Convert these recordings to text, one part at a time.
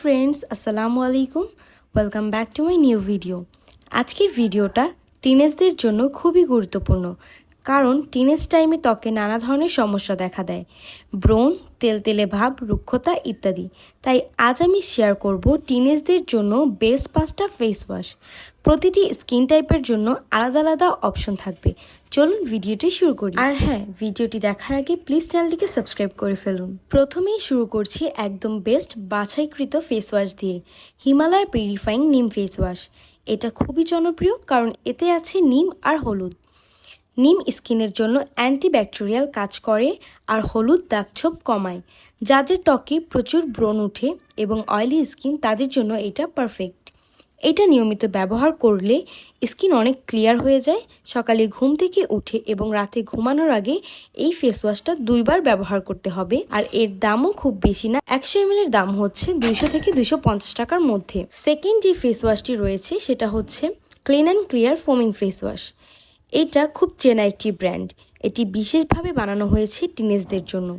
Friends আসসালামু আলাইকুম welcome back to my new video আজকের ভিডিওটা টিনেজদের জন্য খুবই গুরুত্বপূর্ণ। কারণ টিনেজ টাইমে ত্বকে নানা ধরনের সমস্যা দেখা দেয়। ব্রণ, তেলতেলে ভাব, রুক্ষতা ইত্যাদি। তাই আজ আমি শেয়ার করব টিনেজদের জন্য বেস্ট পাঁচটা ফেস ওয়াশ প্রতিটি স্কিন টাইপের জন্য আলাদা আলাদা অপশন থাকবে। চলুন ভিডিওটি শুরু করি। আর হ্যাঁ ভিডিওটি দেখার আগে প্লিজ চ্যানেলটিকে সাবস্ক্রাইব করে ফেলুন। প্রথমেই শুরু করছি একদম বেস্ট বাছাইকৃত ফেস ওয়াশ দিয়ে Himalaya purifying neem face wash এটা খুবই জনপ্রিয় কারণ এতে আছে নিম আর হলুদ। নিম স্কিনের জন্য অ্যান্টিব্যাকটেরিয়াল কাজ করে আর হলুদ দাগছোপ কমায়। যাদের ত্বকে প্রচুর ব্রণ উঠে এবং অয়েলি স্কিন, তাদের জন্য এটা পারফেক্ট। এটা নিয়মিত ব্যবহার করলে স্কিন অনেক ক্লিয়ার হয়ে যায়, সকালে ঘুম থেকে উঠে এবং রাতে ঘুমানোর আগে এই ফেস ওয়াশটা দুইবার ব্যবহার করতে হবে। আর এর দামও খুব বেশি না, একশো এম এর দাম হচ্ছে দুইশো থেকে দুইশো পঞ্চাশ টাকার মধ্যে। সেকেন্ড যে ফেস ওয়াশটি রয়েছে, সেটা হচ্ছে clean and clear foaming face wash এটা খুব চেনা একটি ব্র্যান্ড। এটি বিশেষভাবে বানানো হয়েছে টিনেজদের জন্য।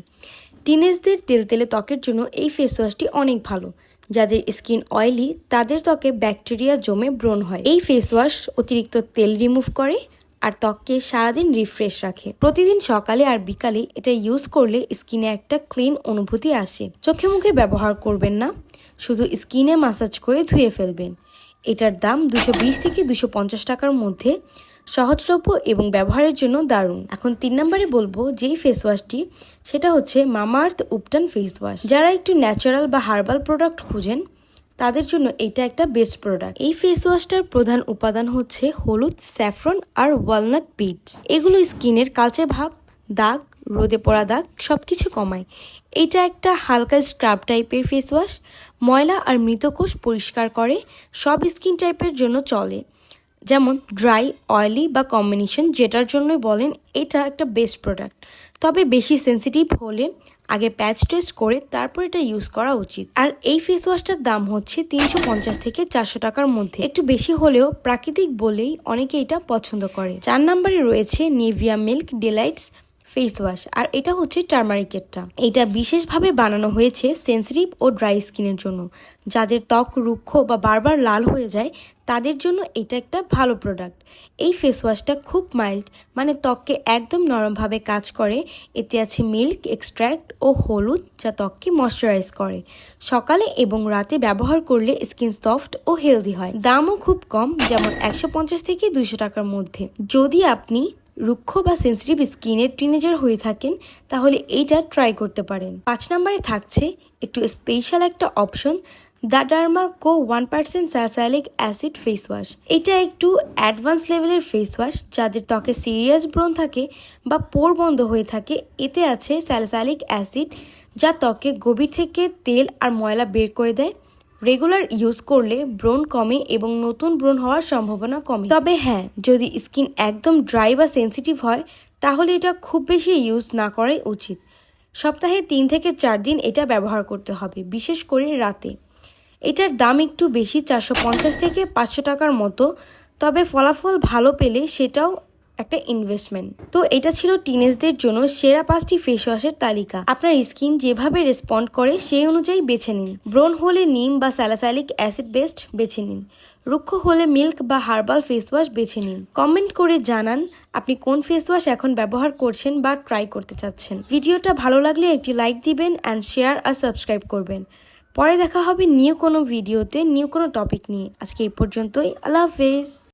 টিনেজদের তেলতেলে ত্বকের জন্য এই ফেস ওয়াশটি অনেক ভালো। যাদের স্কিন অয়েলি তাদের ত্বকে ব্যাকটেরিয়া জমে ব্রণ হয়। এই ফেস ওয়াশ অতিরিক্ত তেল রিমুভ করে আর ত্বককে সারাদিন রিফ্রেশ রাখে। প্রতিদিন সকালে আর বিকালে এটা ইউজ করলে স্কিনে একটা ক্লিন অনুভূতি আসে। চোখে মুখে ব্যবহার করবেন না, শুধু স্কিনে মাসাজ করে ধুয়ে ফেলবেন। এটার দাম দুশো থেকে দুশো টাকার মধ্যে। সহজলভ্য এবং ব্যবহারের জন্য দারুণ। এখন তিন নম্বরে বলব যেই ফেস ওয়াশটি সেটা হচ্ছে মামাআর্থ উপটান ফেস ওয়াশ যারা একটু ন্যাচারাল বা হার্বাল প্রোডাক্ট খুঁজেন, তাদের জন্য এটা একটা বেস্ট প্রোডাক্ট এই ফেস ওয়াশটার প্রধান উপাদান হচ্ছে হলুদ স্যাফরন আর ওয়ালনাট বিটস এগুলো স্কিনের কালচে ভাব, দাগ, রোদে পড়া দাগ সব কিছু কমায়। এটা একটা হালকা স্ক্রাব টাইপের ফেস ওয়াশ ময়লা আর মৃতকোষ পরিষ্কার করে, সব স্কিন টাইপের জন্য চলে। যেমন ড্রাই, অয়েলি বা কম্বিনেশন যেটার জন্যই বলেন এটা একটা বেস্ট প্রোডাক্ট। তবে বেশি সেন্সিটিভ হলে আগে প্যাচ টেস্ট করে তারপর এটা ইউজ করা উচিত। আর এই ফেস ওয়াশটার দাম হচ্ছে তিনশো পঞ্চাশ থেকে চারশো টাকার মধ্যে। একটু বেশি হলেও প্রাকৃতিক বলেই অনেকে এটা পছন্দ করে। চার নম্বরে রয়েছে Nivea milk delights face wash আর এটা হচ্ছে টার্মারিকেটটা এটা বিশেষভাবে বানানো হয়েছে সেন্সিটিভ ও ড্রাই স্কিনের জন্য। যাদের ত্বক রুক্ষ বা বারবার লাল হয়ে যায়, তাদের জন্য এটা একটা ভালো প্রোডাক্ট এই ফেস ওয়াশটা খুব মাইল্ড মানে ত্বককে একদম নরমভাবে কাজ করে। এতে আছে মিল্ক এক্সট্র্যাক্ট ও হলুদ, যা ত্বককে ময়শ্চারাইজ করে। সকালে এবং রাতে ব্যবহার করলে স্কিন সফট ও হেলদি হয়। দামও খুব কম, যেমন একশো পঞ্চাশ থেকে দুইশো টাকার মধ্যে। যদি আপনি রুক্ষ বা সেন্সিটিভ স্কিনের টিনেজার হয়ে থাকেন, তাহলে এইটা ট্রাই করতে পারেন। পাঁচ নম্বরে থাকছে একটু স্পেশাল একটা option the derma co one percent salicylic acid face wash এটা একটু অ্যাডভান্স লেভেলের ফেস ওয়াশ যাদের ত্বকে সিরিয়াস ব্রণ থাকে বা পোর বন্ধ হয়ে থাকে, এতে আছে স্যালসালিক অ্যাসিড যা ত্বকে গভীর থেকে তেল আর ময়লা বের করে দেয়। রেগুলার ইউজ করলে ব্রণ কমে এবং নতুন ব্রণ হওয়ার সম্ভাবনা কমে। তবে হ্যাঁ যদি স্কিন একদম ড্রাই বা সেন্সিটিভ হয়, তাহলে এটা খুব বেশি ইউজ না করাই উচিত। সপ্তাহে তিন থেকে চার দিন এটা ব্যবহার করতে হবে, বিশেষ করে রাতে। এটার দাম একটু বেশি, চারশো পঞ্চাশ থেকে পাঁচশো টাকার মতো। তবে ফলাফল ভালো পেলে সেটাও একটা ইনভেস্টমেন্ট তো এটা ছিল টিনেজদের জন্য সেরা পাঁচটি ফেস ওয়াশের তালিকা। আপনার স্কিন যেভাবে রেসপন্ড করে সেই অনুযায়ী বেছে নিন। ব্রণ হলে নিম বা স্যালাসালিক অ্যাসিড বেস্ট বেছে নিন। রুক্ষ হলে মিল্ক বা হার্বাল ফেস ওয়াশ বেছে নিন। কমেন্ট করে জানান আপনি কোন ফেস ওয়াশ এখন ব্যবহার করছেন বা ট্রাই করতে চাচ্ছেন। ভিডিওটা ভালো লাগলে একটি লাইক দিবেন অ্যান্ড শেয়ার আর সাবস্ক্রাইব করবেন। পরে দেখা হবে নিউ কোনো ভিডিওতে নিউ কোনো টপিক নিয়ে। আজকে এই পর্যন্তই। আল্লাহ হাফেজ।